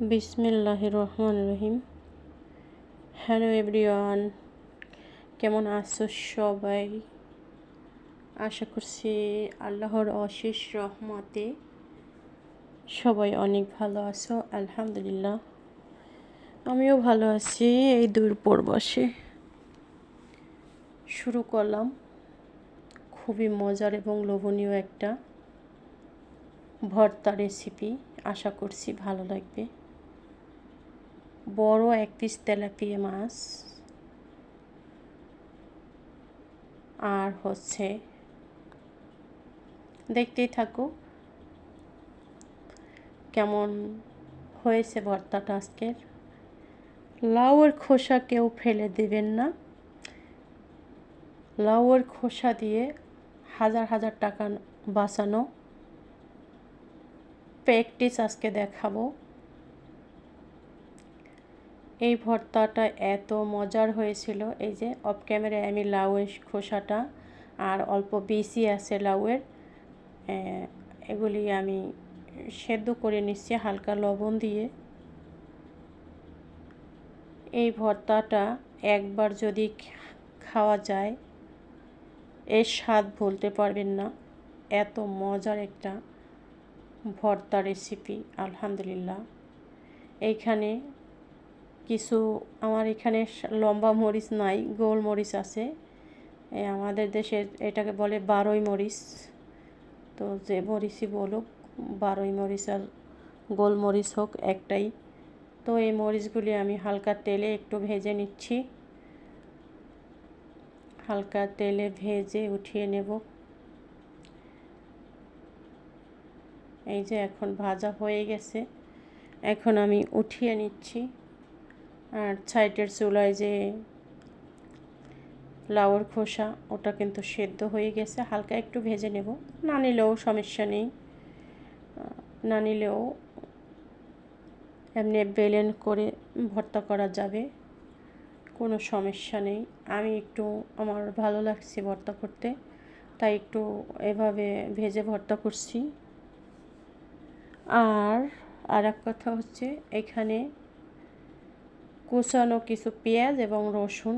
বিসমিল্লাহ রহমান রহিম hello everyone কেমন আছো সবাই? আশা করছি আল্লাহর অশেষ রহমতে সবাই অনেক ভালো আছো, আলহামদুলিল্লাহ। আমিও ভালো আছি এই দুর্পর বসে শুরু করলাম। খুবই মজার এবং লোভনীয় একটা ভর্তা রেসিপি আশা করছি ভালো লাগবে। বড় এক পিস তেলাপিয়া মাছ। আর হচ্ছে, দেখতেই থাকো কেমন হয়েছে ভর্তাটা আজকের। লাউয়ের খোসা কেউ ফেলে দেবেন না। লাউয়ের খোসা দিয়ে হাজার হাজার টাকা বাঁচানো। প্র্যাকটিস আজকে দেখাবো। এই ভর্তাটা এত মজার হয়েছিল। এই যে অফ ক্যামেরায় আমি লাউয়ের খোসাটা আর অল্প বেশি আছে লাউয়ের এগুলি আমি সেদ্ধ করে নিচ্ছি হালকা লবণ দিয়ে। এই ভর্তাটা একবার যদি খাওয়া যায়, এর স্বাদ ভুলতে পারবেন না। এত মজার একটা ভর্তা রেসিপি আলহামদুলিল্লাহ। এইখানে কিছু আমার এখানে লম্বা মরিচ নাই, গোল মরিচ আছে। আমাদের দেশে এটাকে বলে বারোই মরিচ। তো যে মরিচই বলুক, বারোই মরিচ আর গোল মরিচ হোক একটাই। তো এই মরিচগুলি আমি হালকা তেলে একটু ভেজে নিচ্ছি। হালকা তেলে ভেজে উঠিয়ে নেব। এই যে এখন ভাজা হয়ে গেছে। এখন আমি উঠিয়ে নিচ্ছি। আর সাইডের চুলায় যে লাউর খোসা, ওটা কিন্তু সেদ্ধ হয়ে গেছে। হালকা একটু ভেজে নেব। না নিলেও সমস্যা নেই। না নিলেও এমনি বেলেন করে ভর্তা করা যাবে। কোনো সমস্যা নেই। আমি একটু, আমার ভালো লাগছে ভর্তা করতে। তাই একটু এভাবে ভেজে ভর্তা করছি। আর আর এক কথা হচ্ছে, এখানে কুচানো কিছু পেঁয়াজ এবং রসুন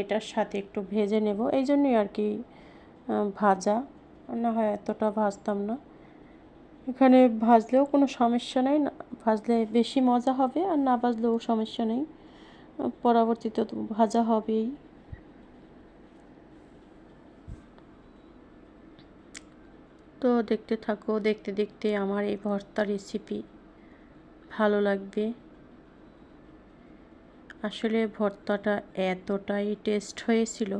এটার সাথে একটু ভেজে নেব। এই জন্যই আর কি ভাজা। না হয় এতটা ভাজতাম না। এখানে ভাজলেও কোনো সমস্যা নেই। ভাজলে বেশি মজা হবে আর না ভাজলেও সমস্যা নেই। পরবর্তীতে তো ভাজা হবেই। তো দেখতে থাকো, দেখতে দেখতে আমার এই ভর্তা রেসিপি ভালো লাগবে। আসলে ভর্তাটা এতটাই টেস্ট হয়েছিল,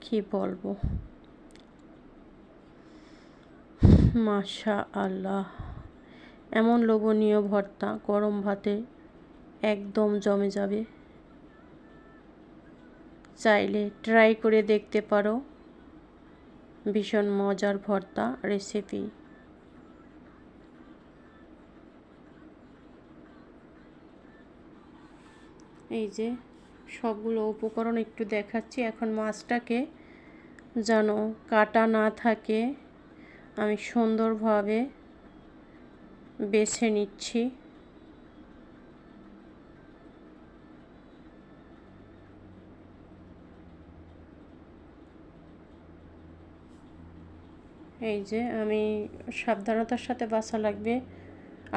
কি বলব? মাশা আল্লাহ এমন লোভনীয় ভর্তা গরম ভাতে একদম জমে যাবে। চাইলে ট্রাই করে দেখতে পারো। ভীষণ মজার ভর্তা রেসিপি এই যে সবগুলো উপকরণ একটু দেখাচ্ছি। এখন মাছটাকে যেন কাটা না থাকে, আমি সুন্দরভাবে বেছে নিচ্ছি। এই যে আমি সাবধানতার সাথে বাসা লাগবে।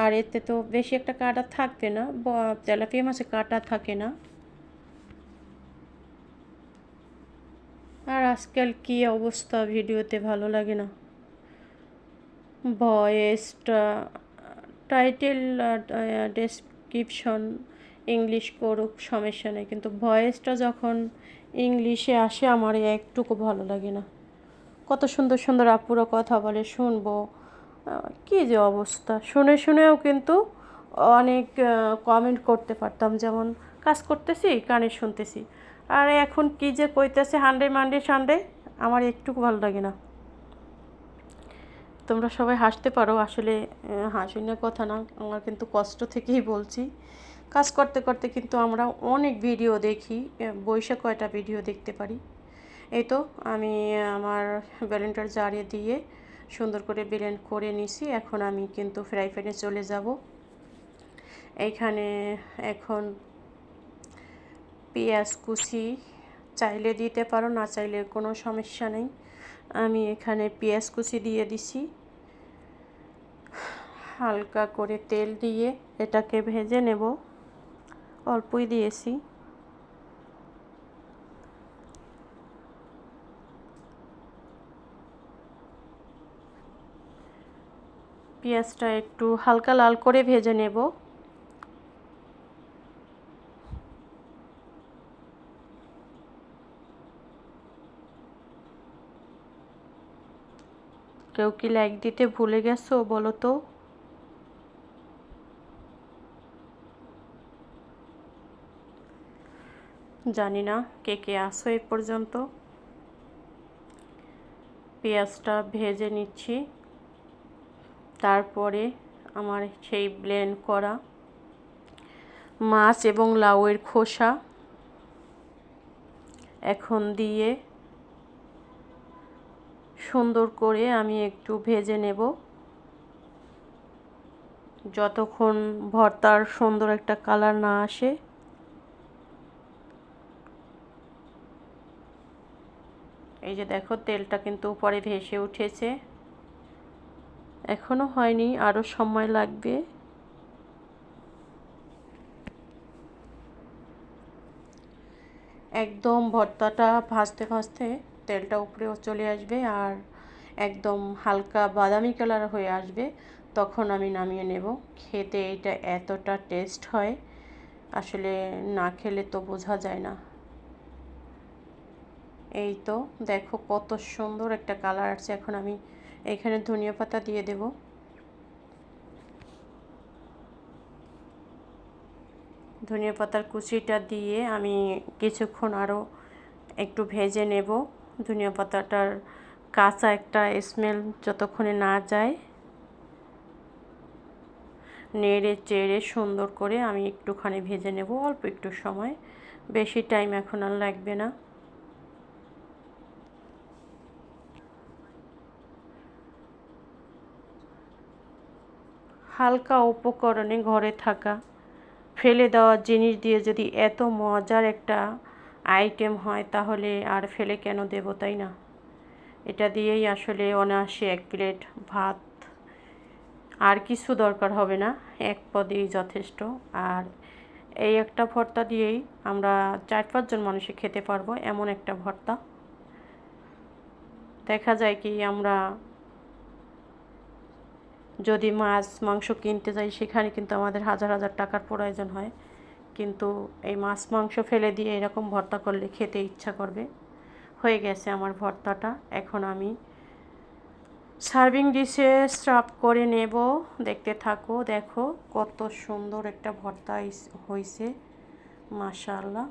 আর এতে তো বেশি একটা কাটা থাকবে না তেলাপিয়া মাছে কাটা থাকে না। আর আজকাল কি অবস্থা ভিডিওতে ভালো লাগে না। ভয়েসটা, টাইটেল ডেসক্রিপশন ইংলিশ করুক, সমস্যা নেই। কিন্তু ভয়েসটা যখন ইংলিশে আসে, আমার একটুকু ভালো লাগে না। কত সুন্দর সুন্দর আপুরো কথা বলে, শুনব। কী যে অবস্থা? শুনে শুনেও কিন্তু অনেক কমেন্ট করতে পারতাম। যেমন, কাজ করতেছি, কানে শুনতেছি। আর এখন কী যে কইতেছে, হান্ডে মান্ডে সানডে, আমার একটুকু ভালো লাগে না। তোমরা সবাই হাসতে পারো, আসলে হাসিনের কথা না, আমার কিন্তু কষ্ট থেকেই বলছি। কাজ করতে করতে কিন্তু আমরা অনেক ভিডিও দেখি বৈশা কয়টা ভিডিও দেখতে পারি। এই তো, আমি আমার ব্যালেন্টার জারিয়ে দিয়ে সুন্দর করে ব্লেন্ড করে নিছি। এখন আমি কিন্তু ফ্রাই প্যানে চলে যাব। এইখানে এখন পেঁয়াজ কুচি, চাইলে দিতে পারো, না চাইলে কোনো সমস্যা নেই। আমি এখানে পেঁয়াজ কুচি দিয়ে দিছি। হালকা করে তেল দিয়ে এটাকে ভেজে নেব। অল্পই দিয়েছি। পেঁয়াজটা একটু হালকা লাল করে ভেজে নেব। কেউ কি লাইক দিতে ভুলে গেছো বলো তো? জানি না কে কে আসো এ পর্যন্ত। পেঁয়াজটা ভেজে নিচ্ছি। তারপরে আমার সেই ব্লেন্ড করা মাছ এবং লাউয়ের খোসা এখন দিয়ে সুন্দর করে আমি একটু ভেজে নেব। যতক্ষণ ভর্তার সুন্দর একটা কালার না আসে। এই যে দেখো তেলটা কিন্তু উপরে ভেসে উঠেছে। এখনও হয়নি আরও সময় লাগবে। একদম ভর্তাটা ভাজতে ভাজতে তেলটা উপরেও চলে আসবে আর একদম হালকা বাদামি কালার হয়ে আসবে, তখন আমি নামিয়ে নেব। খেতে এটা এতটা টেস্ট হয়, আসলে না খেলে তো বোঝা যায় না। এই তো, দেখো কত সুন্দর একটা কালার আছে এখন আমি এখানে ধনিয়া পাতা দিয়ে দেব। ধনিয়া পাতার কুচিটা দিয়ে আমি কিছুক্ষণ আরও একটু ভেজে নেব। ধনিয়া পাতাটার কাঁচা একটা স্মেল যতক্ষণে না যায়, নেড়ে চেড়ে সুন্দর করে আমি একটুখানি ভেজে নেব। অল্প একটু সময়, বেশি টাইম এখন আর লাগবে না। হালকা উপকরণে ঘরে থাকা। ফেলে দেওয়া জিনিস দিয়ে যদি এত মজার একটা আইটেম হয়, তাহলে আর ফেলে কেন দেব, তাই না? এটা দিয়েই আসলে অনায়াসে এক প্লেট ভাত। আর কিছু দরকার হবে না, এক পদেই যথেষ্ট। আর এই একটা ভর্তা দিয়েই আমরা চার পাঁচজন মানুষে খেতে পারব, এমন একটা ভর্তা। দেখা যায় কি আমরা যদি মাছ, মাংস কিনতে যাই, সেখানে কিন্তু আমাদের হাজার হাজার টাকার প্রয়োজন হয়। কিন্তু এই মাছ, মাংস ফেলে দিয়ে এরকম ভর্তা করলে খেতে ইচ্ছা করবে। হয়ে গেছে আমার ভর্তাটা। এখন আমি সার্ভিং ডিশে সার্ভ করে নেব। দেখতে থাকো, দেখো কত সুন্দর একটা ভর্তা হয়েছে মাশাআল্লাহ।